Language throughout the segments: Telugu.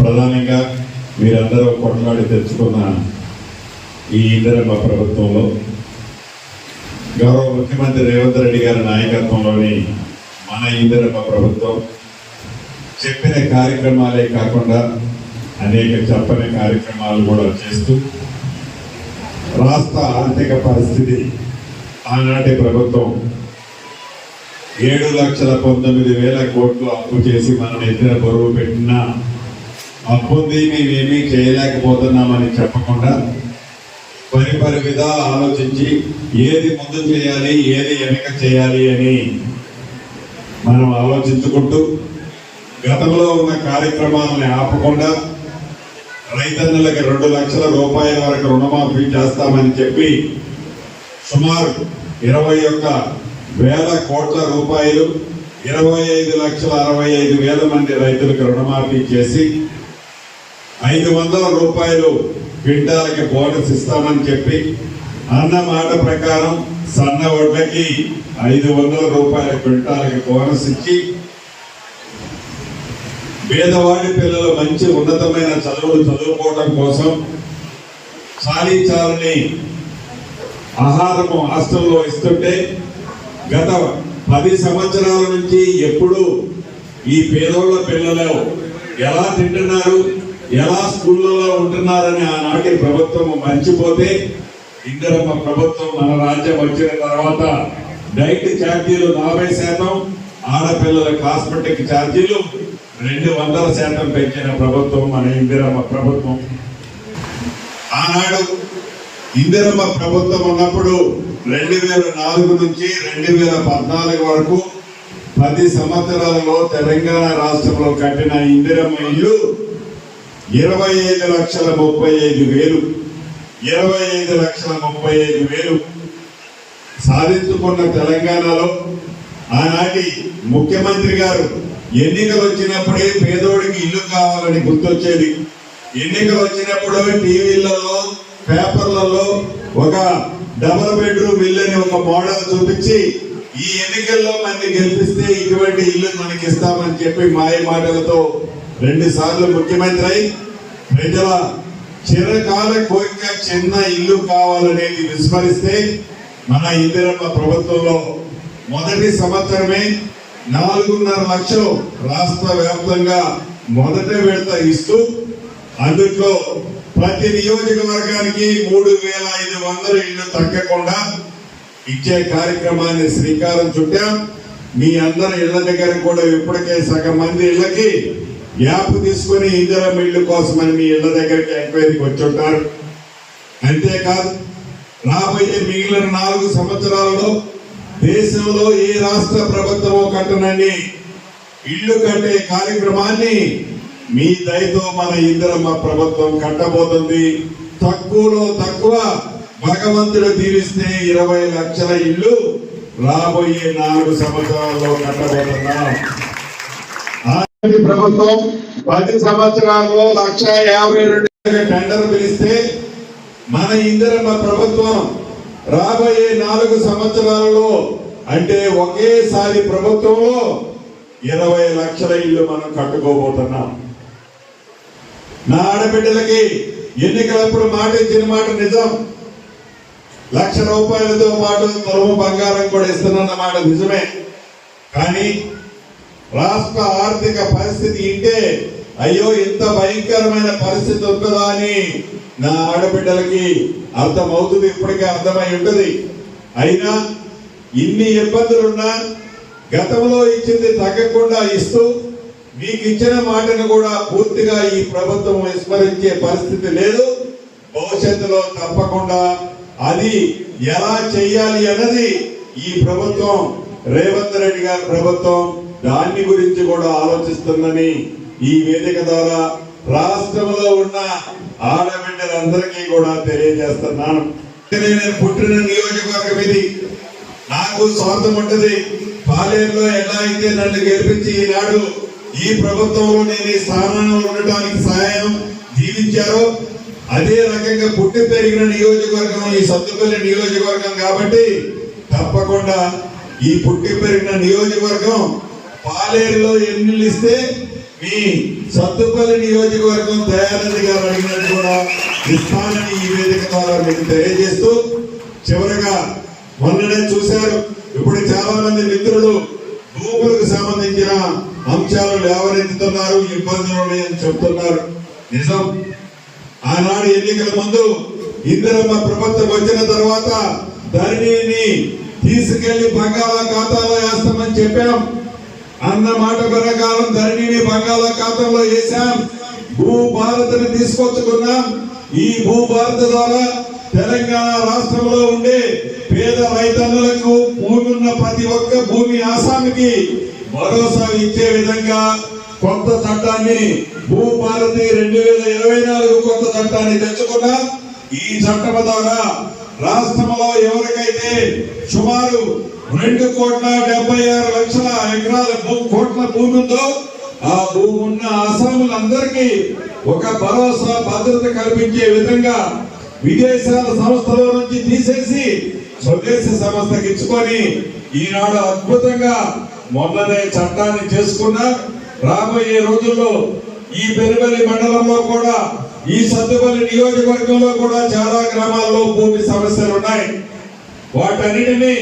ప్రధానంగా మీరందరూ కొట్లాడి తెచ్చుకున్న ఈ ఇందిరమ్మ ప్రభుత్వంలో గౌరవ ముఖ్యమంత్రి రేవంత్ రెడ్డి గారి నాయకత్వంలోని మన ఇందిరమ్మ ప్రభుత్వం చెప్పిన కార్యక్రమాలే కాకుండా అనేక చెప్పని కార్యక్రమాలు కూడా చేస్తూ రాష్ట్ర ఆర్థిక పరిస్థితి ఆనాటి ప్రభుత్వం ఏడు లక్షల పంతొమ్మిది వేల కోట్లు అప్పు చేసి మనం నెత్తిన బరువు పెట్టిన అప్పుంది మేమేమీ చేయలేకపోతున్నామని చెప్పకుండా పరి పరి విధాలు ఆలోచించి ఏది ముందు చేయాలి ఏది వెనక చేయాలి అని మనం ఆలోచించుకుంటూ గతంలో ఉన్న కార్యక్రమాలని ఆపకుండా రైతన్నులకి రెండు లక్షల రూపాయల వరకు రుణమాఫీ చేస్తామని చెప్పి సుమారు ఇరవై ఒక్క వేల కోట్ల రూపాయలు ఇరవై ఐదు లక్షల అరవై ఐదు వేల మంది రైతులకు రుణమాఫీ చేసి ఐదు వందల రూపాయలు క్వింటాలకి బోనస్ ఇస్తామని చెప్పి అన్న మాట ప్రకారం సన్న ఒడ్లకి ఐదు వందల రూపాయల క్వింటాలకి బోనస్ ఇచ్చి పేదవాడి పిల్లలు మంచి ఉన్నతమైన చదువులు చదువుకోవడం కోసం చాలీ చాలని ఆహారము హాస్టల్లో ఇస్తుంటే గత పది సంవత్సరాల నుంచి ఎప్పుడు ఈ పేదోళ్ళ పిల్లలు ఎలా తింటున్నారు? ఎలా స్కూళ్ళలో ఉంటున్నారని ఆనాటి ప్రభుత్వం మర్చిపోతే ఇందరమ్మ ప్రభుత్వం మన రాజ్యం వచ్చిన తర్వాత డైట్ ఛార్జీలు నలభై శాతం ఆడపిల్లల కాస్మెటిక్ ఛార్జీలు రెండు వందల శాతం పెంచిన ప్రభుత్వం మన ఇందిరమ్మ ప్రభుత్వం. ఆనాడు ఇందిరమ్మ ప్రభుత్వం ఉన్నప్పుడు రెండు వేల నాలుగు నుంచి రెండు వేల పద్నాలుగు వరకు పది సంవత్సరాలలో తెలంగాణ రాష్ట్రంలో కట్టిన ఇందిరమ్మ ఇల్లు ఇరవై ఐదు లక్షల ముప్పై ఐదు వేలు. ఇరవై ఐదు లక్షల ముప్పై ఐదు వేలు. సాధించుకున్న తెలంగాణలో ఆనాటి ముఖ్యమంత్రి గారు ఎన్నికలు వచ్చినప్పుడే పేదోడికి ఇల్లు కావాలని గుర్తొచ్చేది. ఎన్నికలు వచ్చినప్పుడు టీవీలలో పేపర్లలో ఒక డబుల్ బెడ్రూమ్ ఇల్లు అని ఒక మోడల్ చూపించి ఈ ఎన్నికల్లో మనకి గెలిపిస్తే ఇటువంటి ఇల్లు మనకి ఇస్తామని చెప్పి మాయ మాటలతో రెండు సార్లు ముఖ్యమంత్రి అయి ప్రజల చిరకాల కోరిక చిన్న ఇల్లు కావాలనేది విస్మరిస్తే మన ఇందిరమ్మ ప్రభుత్వంలో మొదటి సంవత్సరమే నాలుగున్నర లక్షలు రాష్ట్ర వ్యాప్తంగా మొదట విడత ఇస్తూ అందుట్లో ప్రతి నియోజకవర్గానికి మూడు వేల ఐదు వందల ఇల్లు తగ్గకుండా ఇచ్చే కార్యక్రమాన్ని శ్రీకారం చుట్టాం. మీ అందరి ఇళ్ళ దగ్గర కూడా ఇప్పటికే సగం మంది ఇళ్ళకి గ్యాప్ తీసుకుని ఇందిరా మిల్లు కోసమని మీ ఇళ్ళ దగ్గరికి ఎంక్వైరీకి వచ్చి ఉంటారు. అంతేకాదు రాబోయే మిగిలిన నాలుగు సంవత్సరాలలో దేశంలో ఏ రాష్ట్ర ప్రభుత్వమో కట్టనని ఇల్లు కట్టే కార్యక్రమాన్ని మీ దయతో మన ఇందిరమ్మ ప్రభుత్వం కట్టబోతుంది. తక్కువలో తక్కువ భగవంతుడు తీరిస్తే ఇరవై లక్షల ఇల్లు రాబోయే నాలుగు సంవత్సరాల్లో కట్టబోతున్నాం. ప్రభుత్వం పది సంవత్సరాల్లో లక్ష యాభై రెండు టెండర్ పిలిస్తే మన ఇందిరమ్మ ప్రభుత్వం రాబోయే నాలుగు సంవత్సరాలలో అంటే ఒకేసారి ప్రభుత్వంలో ఇరవై లక్షల ఇల్లు మనం కట్టుకోబోతున్నాం. నా ఆడబిడ్డలకి ఎన్నికలప్పుడు మాట ఇచ్చిన మాట నిజం. లక్ష రూపాయలతో పాటు తులము బంగారం కూడా ఇస్తున్న మాట నిజమే. కానీ రాష్ట్ర ఆర్థిక పరిస్థితి ఇంటే అయ్యో ఇంత భయంకరమైన పరిస్థితి ఉంటుందా అని నా ఆడబిడ్డలకి అర్థమవుతుంది ఇప్పటికే అర్థమై ఉంటుంది. అయినా ఇన్ని ఇబ్బందులున్నా గతంలో ఇచ్చింది తగ్గకుండా ఇస్తూ మీకు ఇచ్చిన మాటను కూడా పూర్తిగా ఈ ప్రభుత్వం విస్మరించే పరిస్థితి లేదు. భవిష్యత్తులో తప్పకుండా అది ఎలా చేయాలి అన్నది ఈ ప్రభుత్వం రేవంత్ రెడ్డి గారి ప్రభుత్వం దాన్ని గురించి కూడా ఆలోచిస్తుందని ఈ వేదిక ద్వారా రాష్ట్రంలో ఉన్న ఆడబిడ్డలందరికీ కూడా తెలియజేస్తున్నాను. నేను పుట్టిన నియోజకవర్గం ఇది. నాకు స్వార్థం ఉంటది. పాలేరులో ఎలా అయితే నన్ను గెలిపించి ఈనాడు ఈ ప్రభుత్వంలో నేను ఈ స్థానంలో ఉండటానికి సహాయం జీవించారో అదే రకంగా పుట్టి పెరిగిన నియోజకవర్గం ఈ సత్తుపల్లి నియోజకవర్గం కాబట్టి తప్పకుండా ఈ పుట్టి పెరిగిన నియోజకవర్గం పాలేరులో ఎన్నిళ్ళు ఇస్తే మీ సత్తుపల్లి నియోజకవర్గం దయానంద్ గారు అడిగినట్టు కూడా ఇస్తానని ఈ వేదిక ద్వారా మీకు తెలియజేస్తూ చివరగా మొన్ననే చూశారు. ఇప్పుడు చాలా మంది మిత్రులు భూములకు సంబంధించిన అంశాలు లేవనెత్తుతున్నారు ఇబ్బందులు ఉన్నాయని చెప్తున్నారు. నిజం. ఆనాడు ఎన్నికల ముందు ఇందిరమ్మ ప్రభుత్వం వచ్చిన తర్వాత ధరణిని తీసుకెళ్ళి బంగాళాఖాతాలో వేస్తామని చెప్పాం. అన్న మాట ప్రకారం ధరణిని బంగాళాఖాతంలో వేశాం. భూ భారతని తీసుకొచ్చుకున్నాం. ఈ భూ భారత ద్వారా తెలంగాణ రాష్ట్రంలో ఉండే పేద రైతన్నులకు భూమి ఉన్న ప్రతి ఒక్క భూమి ఆసామికి భరోసా ఇచ్చే విధంగా కొత్త చట్టాన్ని భూ భారతి రెండు వేల ఇరవై నాలుగు కొత్త చట్టాన్ని తెచ్చుకున్నాం. ఈ చట్టం ద్వారా రాష్ట్రంలో ఎవరికైతే సుమారు రెండు కోట్ల డెబ్బై ఆరు లక్షల ఎకరాల కోట్ల భూమి ఉందో ఆ భూమి ఉన్న అసాములందరికీ ఒక భరోసా భద్రత కల్పించే విధంగా విదేశాల సంస్థల నుంచి తీసేసి స్వదేశ సంస్థకి ఇచ్చుకొని ఈనాడు అద్భుతంగా మొన్ననే చట్టాన్ని చేసుకున్నా రాబోయే రోజుల్లో ఈ పెరుబలి మండలంలో కూడా ఈ సత్తుపల్లి నియోజకవర్గంలో కూడా చాలా గ్రామాల్లో భూమి సమస్యలు ఉన్నాయి వాటన్నిటిని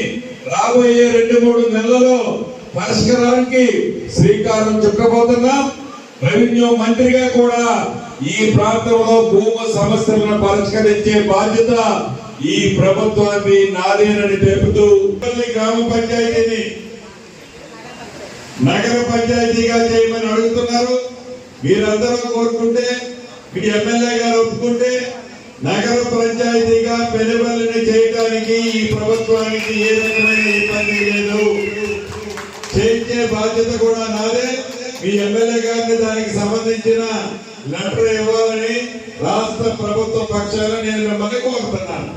రాబోయే రెండు మూడు నెలలలో పరిష్కారానికి శ్రీకారం చుక్కబోతున్నాం రెవెన్యూ మంత్రిగా కూడా ఈ ప్రాంతంలో భూమి సమస్యలను పరిష్కరించే బాధ్యత ఈ ప్రభుత్వాన్ని నాదేనని తెలుపుతూ గ్రామ పంచాయతీని నగర పంచాయతీగా చేయమని అడుగుతున్నారు. మీరందరూ కోరుకుంటే మీ ఎమ్మెల్యే గారు ఒప్పుకుంటే నగర పంచాయతీగా పెనుబల్లిని చేయడానికి ఈ ప్రభుత్వానికి ఏ రకమైన ఇబ్బంది లేదు. చేయించే బాధ్యత కూడా నాదే. మీ ఎమ్మెల్యే గారిని దానికి సంబంధించిన లెటర్ ఇవ్వాలని రాష్ట్ర ప్రభుత్వ పక్షాలు నేను మిమ్మల్ని కోరుతున్నాను.